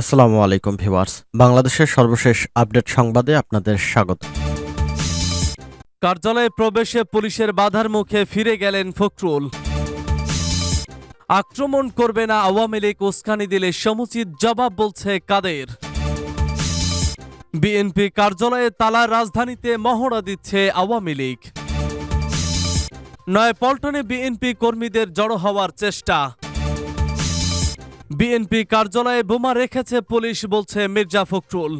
আসসালামু আলাইকুম ভিউয়ার্স। বাংলাদেশের সর্বশেষ আপডেট সংবাদে আপনাদের স্বাগত। কার্যালয়ে প্রবেশে পুলিশের বাধার মুখে ফিরে গেলেন ফখরুল। আক্রমণ করবে না আওয়ামী লীগ, উস্কানি দিলে সমুচিত জবাব বলছে কাদের। বিএনপি কার্যালয়ে তালা রাজধানীতে মহড়া দিচ্ছে আওয়ামী লীগ। নয় পল্টনে বিএনপি কর্মীদের জড়ো হওয়ার চেষ্টা। বিএনপি কার্যালয়ে বোমা রেখেছে পুলিশ বলছে মির্জা ফখরুল।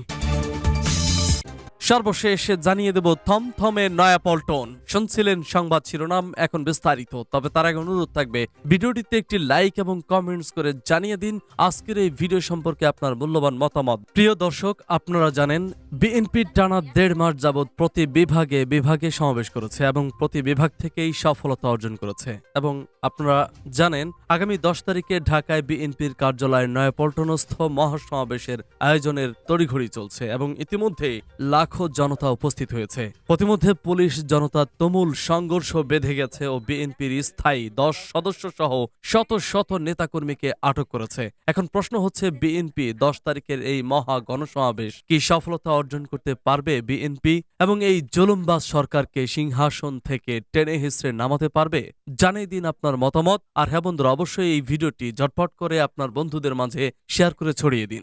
সর্বশেষ জানিয়ে দেব থমথমে নয়াপল্টন শুনছিলেন সংবাদ শিরোনাম, এখন বিস্তারিত। তবে তার আগে অনুরোধ থাকবে, ভিডিওটিতে একটি লাইক এবং কমেন্টস করে জানিয়ে দিন আজকের এই ভিডিও সম্পর্কে আপনার মূল্যবান মতামত। প্রিয় দর্শক, আপনারা জানেন বিএনপির টানা দেড় মাস যাবৎ প্রতি বিভাগে বিভাগে সমাবেশ করেছে এবং প্রতি বিভাগ থেকেই সফলতা অর্জন করেছে। এবং আপনারা জানেন, আগামী দশ তারিখে ঢাকায় বিএনপির কার্যালয়ে নয়াপল্টনস্থ মহাসমাবেশের আয়োজনের তড়িঘড়ি চলছে এবং ইতিমধ্যে লাখো জনতা উপস্থিত হয়েছে। প্রতিমধ্যে পুলিশ, জনতা তুমুল সংঘর্ষ বেঁধে গেছে ও বিএনপির স্থায়ী দশ সদস্য সহ শত শত নেতাকর্মীকে আটক করেছে। এখন প্রশ্ন হচ্ছে, বিএনপি দশ তারিখের এই মহা গণসমাবেশ কি সফলতা অর্জন করতে পারবে বিএনপি? এবং এই জুলুমবাজ সরকারকে সিংহাসন থেকে টেনে হিসড়ে নামাতে পারবে? জানিয়ে দিন আপনার মতামত। আর হ্যাঁ বন্ধুরা, অবশ্যই এই ভিডিওটি ঝটপট করে আপনার বন্ধুদের মাঝে শেয়ার করে ছড়িয়ে দিন।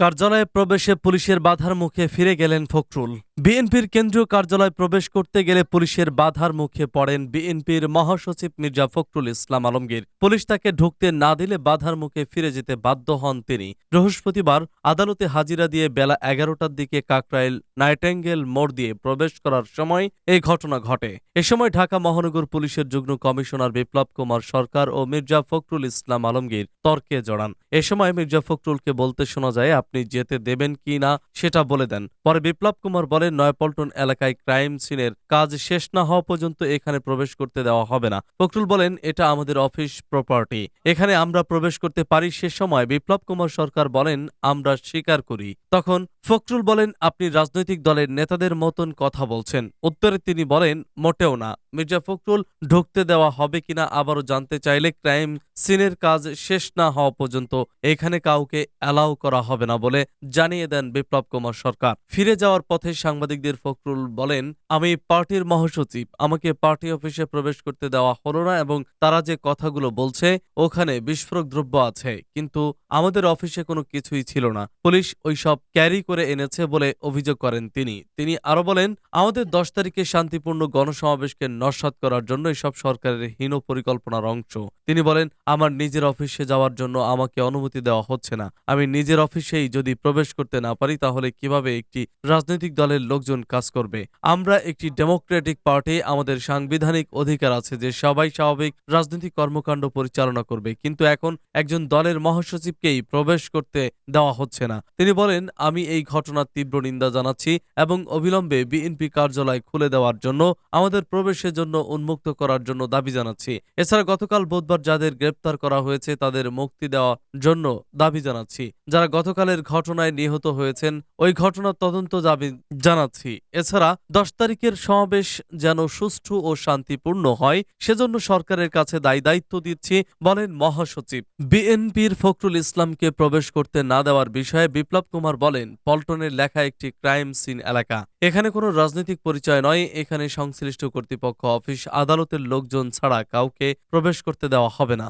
কার্যালয়ে প্রবেশে পুলিশের বাধার মুখে ফিরে গেলেন ফখরুল। বিএনপির কেন্দ্রীয় কার্যালয়ে প্রবেশ করতে গেলে পুলিশের বাধার মুখে পড়েন বিএনপির মহাসচিব মির্জা ফখরুল ইসলাম আলমগীর। পুলিশ তাকে ঢুকতে না দিলে বাধার মুখে ফিরে যেতে বাধ্য হন তিনি। বৃহস্পতিবার আদালতে হাজিরা দিয়ে বেলা এগারোটার দিকে কাকরাইল নাইটেঙ্গেল মোড় দিয়ে প্রবেশ করার সময় এই ঘটনা ঘটে। এ সময় ঢাকা মহানগর পুলিশের যুগ্ম কমিশনার বিপ্লব কুমার সরকার ও মির্জা ফখরুল ইসলাম আলমগীর তর্কে জড়ান। এ সময় মির্জা ফখরুলকে বলতে শোনা যায়, আপনি যেতে দেবেন কি না, সেটা বলে দেন। পরে বিপ্লব কুমার বলেন নয়াপল্টন এলাকায় ক্রাইম সিনের কাজ শেষ না হওয়া পর্যন্ত এখানে প্রবেশ করতে দেওয়া হবে না। ফখরুল বলেন, এটা আমাদের অফিস প্রপার্টি। এখানে আমরা প্রবেশ করতে পারি সে সময় বিপ্লব কুমার সরকার বলেন, আমরা স্বীকার করি। তখন ফখরুল বলেন, আপনি রাজনৈতিক দলের নেতাদের মতন কথা বলছেন। উত্তরে তিনি বলেন, মোটেও না। মির্জা ফখরুল ঢুকতে দেওয়া হবে কিনা আবারও জানতে চাইলে ক্রাইম সিনের কাজ শেষ না হওয়া পর্যন্ত এখানে কাউকে অ্যালাউ করা হবে না বলে জানিয়ে দেন বিপ্লব কুমার সরকার। ফিরে যাওয়ার পথে সাংবাদিকদের ফখরুল বলেন, আমি পার্টির মহাসচিব। আমাকে পার্টি অফিসে প্রবেশ করতে দেওয়া হলো না এবং তারা যে কথাগুলো বলছে, ওখানে বিস্ফোরক দ্রব্য আছে। কিন্তু আমাদের অফিসে কোনো কিছুই ছিল না। পুলিশ ওইসব ক্যারি করে এনেছে বলে অভিযোগ করেন তিনি। তিনি আরও বলেন, আমাদের দশ তারিখে শান্তিপূর্ণ গণসমাবেশকে নস্বাত করার জন্য এসব সরকারের হীন পরিকল্পনার অংশ। তিনি বলেন, আমার নিজের অফিসে যাওয়ার জন্য আমাকে অনুমতি দেওয়া হচ্ছে না। আমি নিজের অফিসেই যদি প্রবেশ করতে না পারি, তাহলে কীভাবে একটি রাজনৈতিক দলের লোকজন কাজ করবে? আমরা একটি ডেমোক্রেটিক পার্টি, আমাদের সাংবিধানিক অধিকার আছে যে সবাই স্বাভাবিক রাজনৈতিক কর্মকাণ্ড পরিচালনা করবে, কিন্তু এখন একজন দলের মহাসচিবকেই প্রবেশ করতে দেওয়া হচ্ছে না। তিনি বলেন, আমি এই ঘটনার তীব্র নিন্দা জানাচ্ছি এবং অবিলম্বে বিএনপি কার্যালয় খুলে দেওয়ার জন্য, আমাদের প্রবেশের জন্য উন্মুক্ত করার জন্য দাবি জানাচ্ছি। এছাড়া গতকাল বুধবার যাদের গ্রেপ্তার করা হয়েছে, তাদের মুক্তি দেওয়ার জন্য দাবি জানাচ্ছি। যারা গতকালের ঘটনায় নিহত হয়েছেন, ওই ঘটনার তদন্ত দাবি জানাচ্ছি। এছাড়া দশ তারিখের সমাবেশ যেন সুষ্ঠু ও শান্তিপূর্ণ হয়, সেজন্য সরকারের কাছে দায়ী দায়িত্ব দিচ্ছি, বলেন মহাসচিব। বিএনপির ফখরুল ইসলামকে প্রবেশ করতে না দেওয়ার বিষয়ে বিপ্লব কুমার বলেন পল্টনের লেখা একটি ক্রাইম সিন এলাকা। এখানে কোনো রাজনৈতিক পরিচয় নয়, এখানে সংশ্লিষ্ট কর্তৃপক্ষ, অফিস, আদালতের লোকজন ছাড়া কাউকে প্রবেশ করতে দেওয়া হবে না।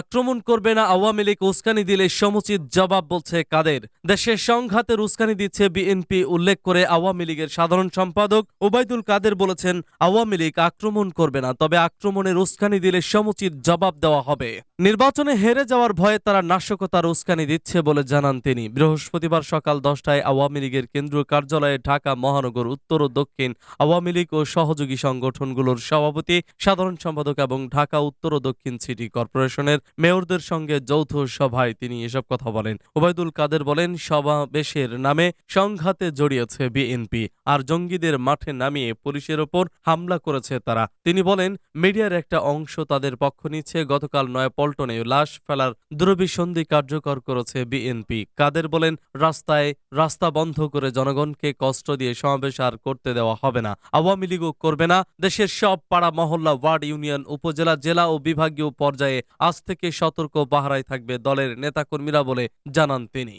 আক্রমণ করবে না আওয়ামী লীগ, উস্কানি দিলে সমুচিত জবাব বলছে কাদের? দেশের সংঘাতের উস্কানি দিচ্ছে বিএনপি, উল্লেখ করে আওয়ামী লীগের সাধারণ সম্পাদক ওবায়দুল কাদের বলেছেন, আওয়ামী লীগ আক্রমণ করবে না, তবে আক্রমণের উস্কানি দিলে সমুচিত জবাব দেওয়া হবে। নির্বাচনে হেরে যাওয়ার ভয়ে তারা নাশকতার উস্কানি দিচ্ছে বলে জানান তিনি। বৃহস্পতিবার সকাল দশটায় আওয়ামী লীগের কেন্দ্রীয় কার্যালয়ে ঢাকা মহানগর উত্তর ও দক্ষিণ আওয়ামী লীগ ও সহযোগী সংগঠনগুলোর সভাপতি, সাধারণ সম্পাদক এবং ঢাকা উত্তর ও দক্ষিণ সিটি কর্পোরেশনের মেয়রদের সঙ্গে যৌথ সভায় তিনি এসব কথা বলেন। ওবায়দুল কাদের বলেন, সমাবেশের নামে সংঘাতে জড়িয়েছে বিএনপি আর জঙ্গিদের মাঠে নামিয়ে পুলিশের ওপর হামলা করেছে তারা। তিনি বলেন, মিডিয়ার একটা অংশ তাদের পক্ষ নিচ্ছে, গতকাল নয় পল্টনে লাশ ফেলার দুরভিসন্ধি কার্যকর করেছে বিএনপি। কাদের বলেন, রাস্তায় রাস্তা বন্ধ করে জনগণকে কষ্ট দিয়ে সমাবেশ আর করতে দেওয়া হবে না। আওয়ামী লীগও করবে না। দেশের সব পাড়া, মহল্লা, ওয়ার্ড ইউনিয়ন, উপজেলা, জেলা ও বিভাগীয় পর্যায়ে আজ থেকে সতর্ক পাহারায় থাকবে দলের নেতাকর্মীরা বলে জানান তিনি।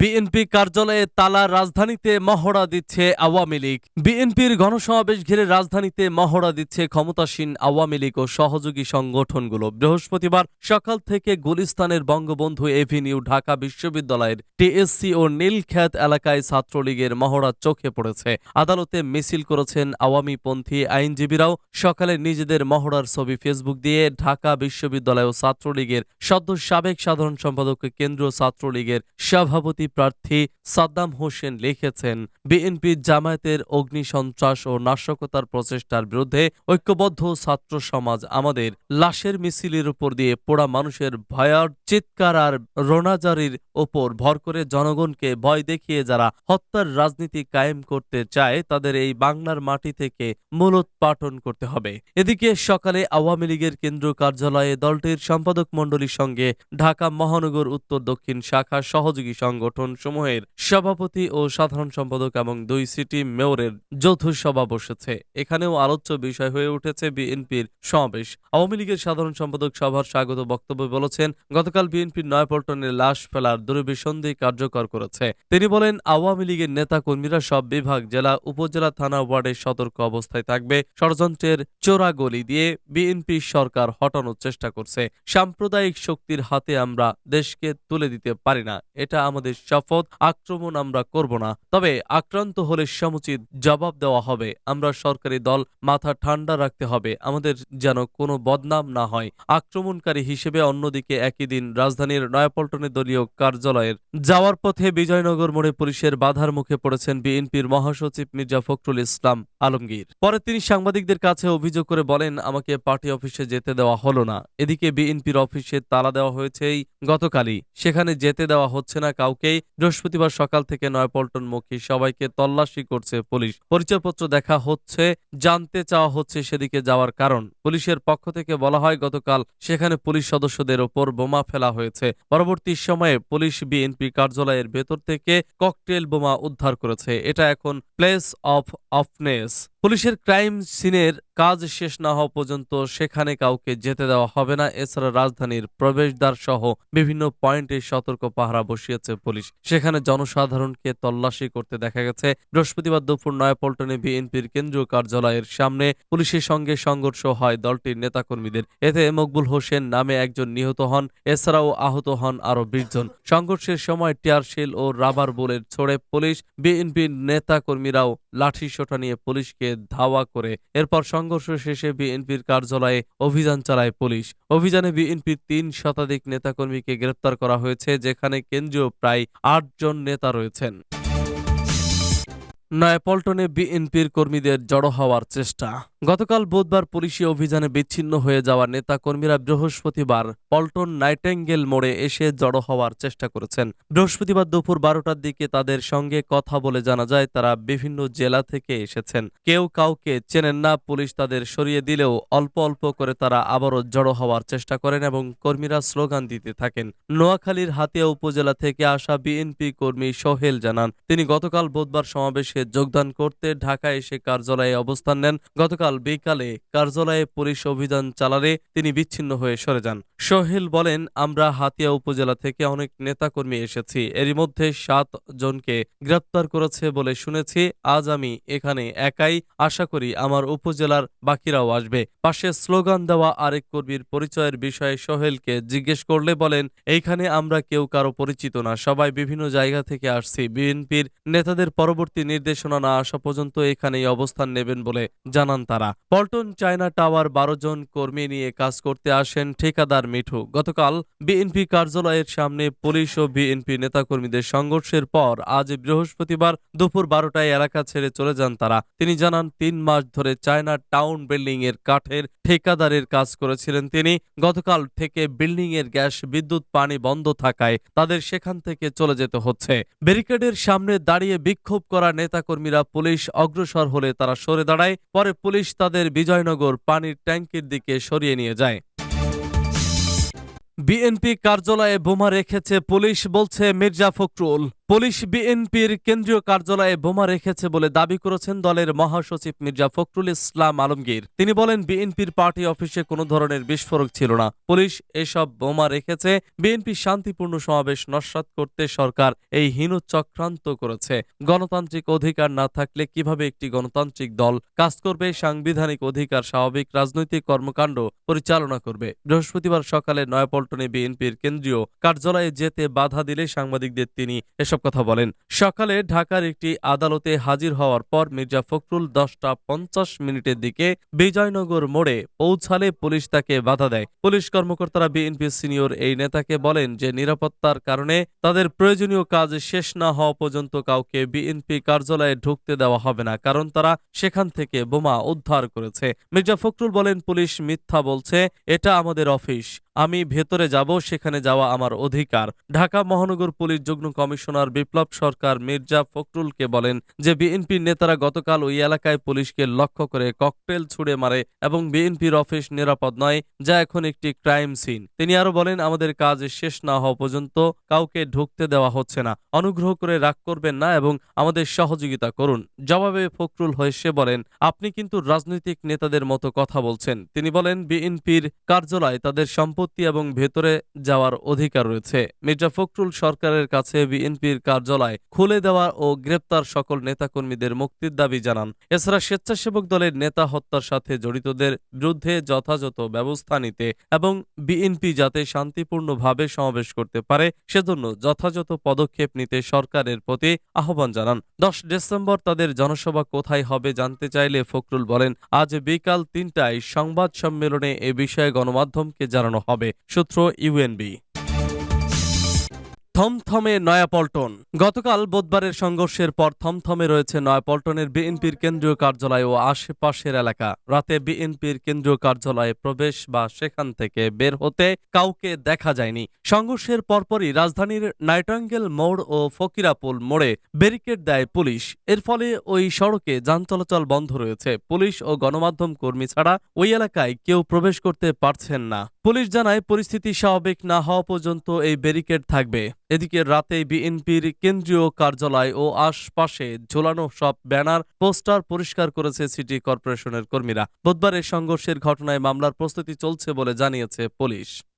বিএনপি কার্যালয়ে তালা রাজধানীতে মহড়া দিচ্ছে আওয়ামী লীগ। বিএনপির গণসমাবেশ ঘিরে রাজধানীতে মহড়া দিচ্ছে ক্ষমতাসীন আওয়ামী লীগ ও সহযোগী সংগঠনগুলো। বৃহস্পতিবার সকাল থেকে গুলিস্তানের বঙ্গবন্ধু এভিনিউ ঢাকা বিশ্ববিদ্যালয়ের টিএসসি ও নীলখ্যাত এলাকায় ছাত্রলীগের মহড়া চোখে পড়েছে। আদালতে মিছিল করেছেন আওয়ামীপন্থী আইনজীবীরাও। সকালে নিজেদের মহড়ার ছবি ফেসবুক দিয়ে ঢাকা বিশ্ববিদ্যালয় ও ছাত্রলীগের সদ্য সাবেক সাধারণ সম্পাদক কেন্দ্রীয় ছাত্রলীগের সভাপতি প্রার্থী সাদ্দাম হোসেন লিখেছেন, বিএনপি জামায়াতের অগ্নিসন্ত্রাস ও নাশকতার প্রচেষ্টার বিরুদ্ধে ঐক্যবদ্ধ ছাত্র সমাজ আমাদের লাশের মিছিলের উপর দিয়ে পোড়া মানুষের ভয়ার চিৎকার আর রোনাজারির ওপর ভর করে জনগণকে ভয় দেখিয়ে যারা হত্যার রাজনীতি কায়েম করতে চায় তাদের এই বাংলার মাটি থেকে মূলোৎপাটন করতে হবে। এদিকে সকালে আওয়ামী লীগের কেন্দ্রীয় কার্যালয়ে দলটির সম্পাদক মণ্ডলীর সঙ্গে ঢাকা মহানগর উত্তর দক্ষিণ শাখা সহযোগী সংগঠন সমূহের সভাপতি ও সাধারণ সম্পাদক এবং দুই সিটি মেয়রের যৌথ সভা বসেছে। এখানেও আলোচ্য বিষয় হয়ে উঠেছে বিএনপির সমাবেশ। আওয়ামী লীগের সাধারণ সম্পাদক সভার স্বাগত বক্তব্যে বলেছেন, গতকাল বিএনপির নয়াপল্টনের লাশ ফেলার দুরভিসন্ধি কার্যকর করেছে। তিনি বলেন, আওয়ামী লীগের নেতা কর্মীরা সব বিভাগ, জেলা, উপজেলা, থানা, ওয়ার্ডে সতর্ক অবস্থায় থাকবে। ষড়যন্ত্রের চোরাগলি দিয়ে বিএনপি সরকার হটানোর চেষ্টা করছে। সাম্প্রদায়িক শক্তির হাতে আমরা দেশকে তুলে দিতে পারি না। এটা আমাদের শপথ আক্রমণ আমরা করব না। তবে আক্রান্ত হলে সমুচিত জবাব দেওয়া হবে। আমরা সরকারি দল, মাথা ঠান্ডা রাখতে হবে। আমাদের যেন কোনো বদনাম না হয়। আক্রমণকারী হিসেবে অন্যদিকে একই দিন রাজধানীর নয়াপল্টনে দলীয় কার্যালয়ের যাওয়ার পথে বিজয়নগর মোড়ে পুলিশের বাধার মুখে পড়েছেন বিএনপির মহাসচিব মির্জা ফখরুল ইসলাম আলমগীর। পরে তিনি সাংবাদিকদের কাছে অভিযোগ করে বলেন, আমাকে পার্টি অফিসে যেতে দেওয়া হলো না। এদিকে বিএনপির অফিসে তালা দেওয়া হয়েছে এই গতকালই। সেখানে যেতে দেওয়া হচ্ছে না কাউকেই। বৃহস্পতিবার সকাল থেকে নয়পল্টনমুখী সবাইকে তল্লাশি করছে পুলিশ। পরিচয়পত্র দেখা হচ্ছে, জানতে চাওয়া হচ্ছে সেদিকে যাওয়ার কারণ। পুলিশের পক্ষ থেকে বলা হয়, গতকাল সেখানে পুলিশ সদস্যদের ওপর বোমা ফেলা হয়েছে। পরবর্তী সময়ে পুলিশ বিএনপি কার্যালয়ের ভেতর থেকে ককটেল বোমা উদ্ধার করেছে। এটা এখন প্লেস অফ অফনেস। পুলিশের ক্রাইম সিনের কাজ শেষ না হওয়া পর্যন্ত সেখানে কাউকে যেতে দেওয়া হবে না। এছাড়া রাজধানীর প্রবেশদ্বার সহ বিভিন্ন পয়েন্টে সতর্ক পাহারা বসিয়েছে পুলিশ। সেখানে জনসাধারণকে তল্লাশি করতে দেখা গেছে। বৃহস্পতিবার দুপুর নয়াপল্টনে বিএনপির কেন্দ্রীয় কার্যালয়ের সামনে পুলিশের সঙ্গে সংঘর্ষ হয় দলটির নেতাকর্মীদের। এতে মকবুল হোসেন নামে একজন নিহত হন, এছাড়াও আহত হন আরও বিশ জন। সংঘর্ষের সময় টিয়ারশেল ও রাবার বুলেট ছোড়ে পুলিশ, বিএনপির নেতাকর্মীরাও লাঠি সোটা নিয়ে পুলিশকে ধাওয়া করে। এরপর সংঘর্ষ শেষে বিএনপির কার্যালয়ে অভিযান চালায় পুলিশ। অভিযানে বিএনপির তিন শতাধিক নেতাকর্মীকে গ্রেপ্তার করা হয়েছে, যেখানে কেন্দ্রীয় প্রায় আট জন নেতা রয়েছেন। নয়াপল্টনে বিএনপির কর্মীদের জড়ো হওয়ার চেষ্টা। গতকাল বুধবার পুলিশি অভিযানে বিচ্ছিন্ন হয়ে যাওয়া নেতা কর্মীরা বৃহস্পতিবার পল্টন নাইটেঙ্গেল মোড়ে এসে জড়ো হওয়ার চেষ্টা করেছেন। বৃহস্পতিবার দুপুর বারোটার দিকে তাদের সঙ্গে কথা বলে জানা যায়, তারা বিভিন্ন জেলা থেকে এসেছেন। কেউ কাউকে চেনেন না, পুলিশ তাদের সরিয়ে দিলেও অল্প অল্প করে তারা আবারও জড়ো হওয়ার চেষ্টা করেন এবং কর্মীরা স্লোগান দিতে থাকেন। নোয়াখালীর হাতিয়া উপজেলা থেকে আসা বিএনপি কর্মী সোহেল জানান, তিনি গতকাল বুধবার সমাবেশে যোগদান করতে ঢাকা এসে কার্যালয়ে অবস্থান নেন। গতকাল বিকালে কার্যালয়ে পুলিশ অভিযান চালালে তিনি বিচ্ছিন্ন হয়ে সরে যান। সোহেল বলেন, আমরা হাতিয়া উপজেলা থেকে অনেক নেতাকর্মী এসেছি। এরই মধ্যে সাত জনকে গ্রেপ্তার করেছে বলে শুনেছি। আজ আমি এখানে একাই। আশা করি আমার উপজেলার বাকিরাও আসবে। পাশে স্লোগান দেওয়া আরেক কর্মীর পরিচয়ের বিষয়ে সোহেলকে জিজ্ঞেস করলে বলেন, এইখানে আমরা কেউ কারও পরিচিত না। সবাই বিভিন্ন জায়গা থেকে আসছি। বিএনপির নেতাদের পরবর্তী নির্দেশনা না আসা পর্যন্ত এখানেই অবস্থান নেবেন বলে জানান তারা। পল্টন চায়না টাওয়ার বারো জন কর্মী নিয়ে কাজ করতে আসেন ঠিকাদার মিঠু। গতকাল বিএনপি কার্যালয়ের সামনে পুলিশ ও বিএনপি নেতাকর্মীদের সংঘর্ষের পর আজ বৃহস্পতিবার দুপুর বারোটায় এলাকা ছেড়ে চলে যান তারা। তিনি জানান, তিন মাস ধরে চায়না টাউন বিল্ডিং এর কাঠের ঠিকাদারের কাজ করেছিলেন তিনি। গতকাল থেকে বিল্ডিং এর গ্যাস, বিদ্যুৎ, পানি বন্ধ থাকায় তাদের সেখান থেকে চলে যেতে হচ্ছে। ব্যারিকেডের সামনে দাঁড়িয়ে বিক্ষোভ করা নেতাকর্মীরা পুলিশ অগ্রসর হলে তারা সরে দাঁড়ায়। পরে পুলিশ তাদের বিজয়নগর পানির ট্যাঙ্কের দিকে সরিয়ে নিয়ে যায়। বিএনপি কার্যালয়ে বোমা রেখেছে পুলিশ, বলছে মির্জা ফখরুল। পুলিশ বিএনপির কেন্দ্রীয় কার্যালয়ে বোমা রেখেছে বলে দাবি করেছেন দলের মহাসচিব মির্জা ফখরুল ইসলাম আলমগীর। তিনি বলেন, বিএনপির পার্টি অফিসে কোনো ধরনের বিস্ফোরক ছিল না। পুলিশ এসব বোমা রেখেছে। বিএনপি শান্তিপূর্ণ সমাবেশ নস্যাৎ করতে সরকার এই হীন চক্রান্ত করেছে। গণতান্ত্রিক অধিকার না থাকলে কীভাবে একটি গণতান্ত্রিক দল কাজ করবে? সাংবিধানিক অধিকার, স্বাভাবিক রাজনৈতিক কর্মকাণ্ড পরিচালনা করবে। বৃহস্পতিবার সকালে নয়াপল্টনে বিএনপির কেন্দ্রীয় কার্যালয়ে যেতে বাধা দিলে সাংবাদিকদের তিনি এসব কথা বলেন। সকালে ঢাকার একটি আদালতে হাজির হওয়ার পর মির্জা ফখরুল দশটা পঞ্চাশ মিনিটের দিকে বিজয়নগর মোড়ে পৌঁছালে পুলিশ তাকে বাধা দেয়। পুলিশ কর্মকর্তারা বিএনপি সিনিয়র এই নেতাকে বলেন যে, নিরাপত্তার কারণে তাদের প্রয়োজনীয় কাজ শেষ না হওয়া পর্যন্ত কাউকে বিএনপি কার্যালয়ে ঢুকতে দেওয়া হবে না, কারণ তারা সেখান থেকে বোমা উদ্ধার করেছে। মির্জা ফখরুল বলেন, পুলিশ মিথ্যা বলছে, এটা আমাদের অফিস। আমি ভেতরে যাব, সেখানে যাওয়া আমার অধিকার। ঢাকা মহানগর পুলিশ যুগ্ম কমিশনার বিপ্লব সরকার মির্জা ফখরুলকে বলেন যে, বিএনপির নেতারা গতকাল ওই এলাকায় পুলিশকে লক্ষ্য করে ককটেল ছুড়ে মারে এবং বিএনপির অফিস নিরাপদ নয়, যা এখন একটি ক্রাইম সিন। তিনি আরও বলেন, আমাদের কাজ শেষ না হওয়া পর্যন্ত কাউকে ঢুকতে দেওয়া হচ্ছে না। অনুগ্রহ করে রাগ করবেন না এবং আমাদের সহযোগিতা করুন। জবাবে ফখরুল হয়েছে বলেন, আপনি কিন্তু রাজনৈতিক নেতাদের মতো কথা বলছেন। তিনি বলেন, বিএনপির কার্যালয় তাদের সম্পত্তি এবং ভেতরে যাওয়ার অধিকার রয়েছে। মির্জা ফখরুল সরকারের কাছে বিএনপির কার্যালয় খুলে দেওয়া ও গ্রেপ্তার সকল নেতাকর্মীদের মুক্তির দাবি জানান। এছাড়া স্বেচ্ছাসেবক দলের নেতা হত্যার সাথে জড়িতদের বিরুদ্ধে যথাযথ ব্যবস্থা নিতে এবং বিএনপি যাতে শান্তিপূর্ণভাবে সমাবেশ করতে পারে, সেজন্য যথাযথ পদক্ষেপ নিতে সরকারের প্রতি আহ্বান জানান। দশ ডিসেম্বর তাদের জনসভা কোথায় হবে জানতে চাইলে ফখরুল বলেন, আজ বিকাল তিনটায় সংবাদ সম্মেলনে এ বিষয়ে গণমাধ্যমকে জানানো হবে। সূত্র ইউএনবি থমথমে নয়াপল্টন। গতকাল বুধবারের সংঘর্ষের পর থমথমে রয়েছে নয়াপল্টনের বিএনপির কেন্দ্রীয় কার্যালয় ও আশেপাশের এলাকা। রাতে বিএনপির কেন্দ্রীয় কার্যালয়ে প্রবেশ বা সেখান থেকে বের হতে কাউকে দেখা যায়নি। সংঘর্ষের পরপরই রাজধানীর নাইটাঙ্গেল মোড় ও ফকিরাপুল মোড়ে ব্যারিকেড দেয় পুলিশ। এর ফলে ওই সড়কে যান চলাচল বন্ধ রয়েছে। পুলিশ ও গণমাধ্যম কর্মী ছাড়া ওই এলাকায় কেউ প্রবেশ করতে পারছেন না। পুলিশ জানায় পরিস্থিতি স্বাভাবিক না হওয়া পর্যন্ত এই ব্যারিকেড থাকবে। এদিকে রাতে বিএনপির কেন্দ্রীয় কার্যালয় ও আশপাশে ঝোলানো সব ব্যানার, পোস্টার পরিষ্কার করেছে সিটি কর্পোরেশনের কর্মীরা। বুধবার এই সংঘর্ষের ঘটনায় মামলার প্রস্তুতি চলছে বলে জানিয়েছে পুলিশ।